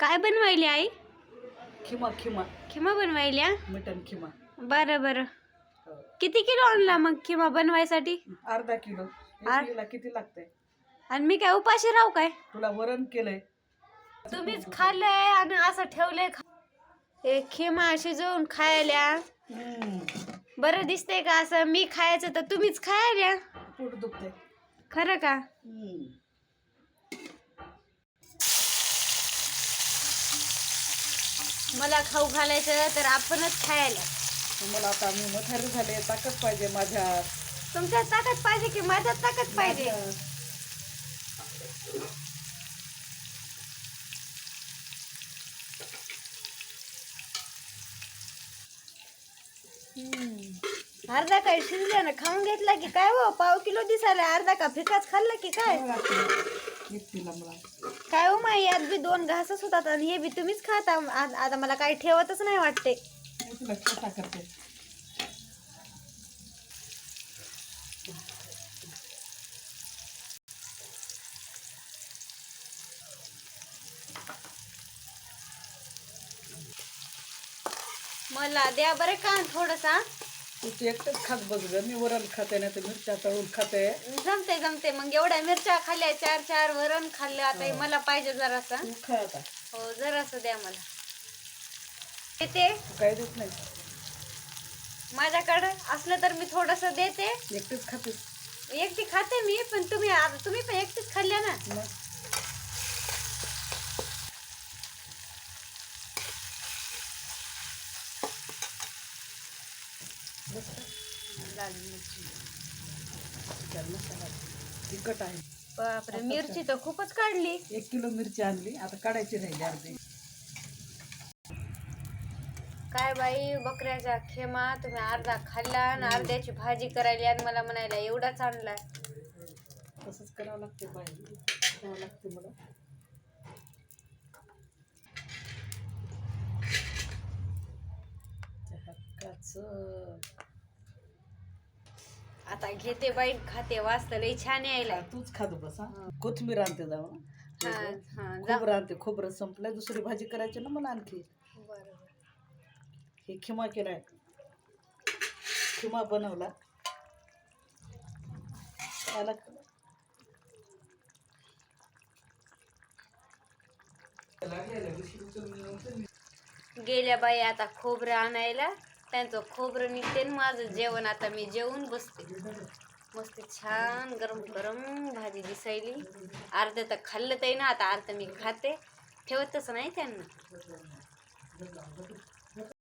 काय बनवायली आई? खिमा खिमा. खिमा बनवायल्या मटन खिमा. बरं बरं. हो. किती किलो आणला मग खिमा बनवायसाठी? अर्धा किलो. आर- किती लागतंय? आणि मी काय उपाशी राहू काय? तुला वरण केलंय. तुम्हीच खाल्लंय आणि असं ठेवलंय खा- हे खिमा शिजवून खायल्या. बरं दिसतंय का असं? मी खायचं तर तुम्हीच खायल्या. पोट दुखतंय. खरं का? हम्म. मला खाऊ घालायचं तर आपणच खायला. मला आता मी म्हातारी झाले ताकद पाहिजे माझ्यात तुमच्यात ताकद पाहिजे की माझ्यात ताकद पाहिजे? अर्धा काय शिजल्यानं खाऊन घेतला की काय हो? पाव किलो दिसायला अर्धा का फिकाच खाल्ला की काय? काय हो माई यात बी दोन घासच होतात आणि हे बी तुम्हीच खाता आ- आता मला काही ठेवतच नाही वाटते. करते. मला द्या बरं का थोडसा तू ते एकटंच खात बस ग. मी वरण खाते नाही तर मिरच्या तळून खाते. जमते जमते मग एवढ्या मिरच्या खाल्ल्या चार चार वरण खाल्लं आता हे मला पाहिजे जरासा. तू खा आता. हो जरासं द्या मला. देते. तू काय देत नाही. माझ्याकडे असलं तर मी थोडस देते. एकटीच खाते एकटी खाते मी पण तुम्ही तुम्ही पण एकटीच खाल्ल्या ना. मग बस का? त्याला मसाला तिखट आहे बापरे मिरची तर खूपच काढली. एक किलो मिरची आणली आता काढायची राहिली अर्धी. काय बाई बकऱ्याचा खेमा तुम्ही अर्धा खाल्ला आणि अर्ध्याची भाजी करायली आणि मला म्हणायला एवढाच आणला. तसंच करावं लागते पाहिजे करावं लागते मला. त्या हक्काचं. आता घेते बाई खाते वाचत लई छान यायला. तूच खात बस हा. कोथिंबीर आणते जाऊ हा. हा जा. खोबरं आणते खोबरं संपलंय दुसरी भाजी करायची ना मला आणखी. हे खिमा केलाय. खिमा बनवला. त्याला गेल्या बाई आता खोबरं आणायला. त्यांचं खोबरं निघते माझं जेवण आता मी जेवून बसते. मस्त छान गरम गरम भाजी दिसायली. अर्धं तर खाल्लं तर ना आता अर्ध मी खाते. ठेवतच नाही त्यांना.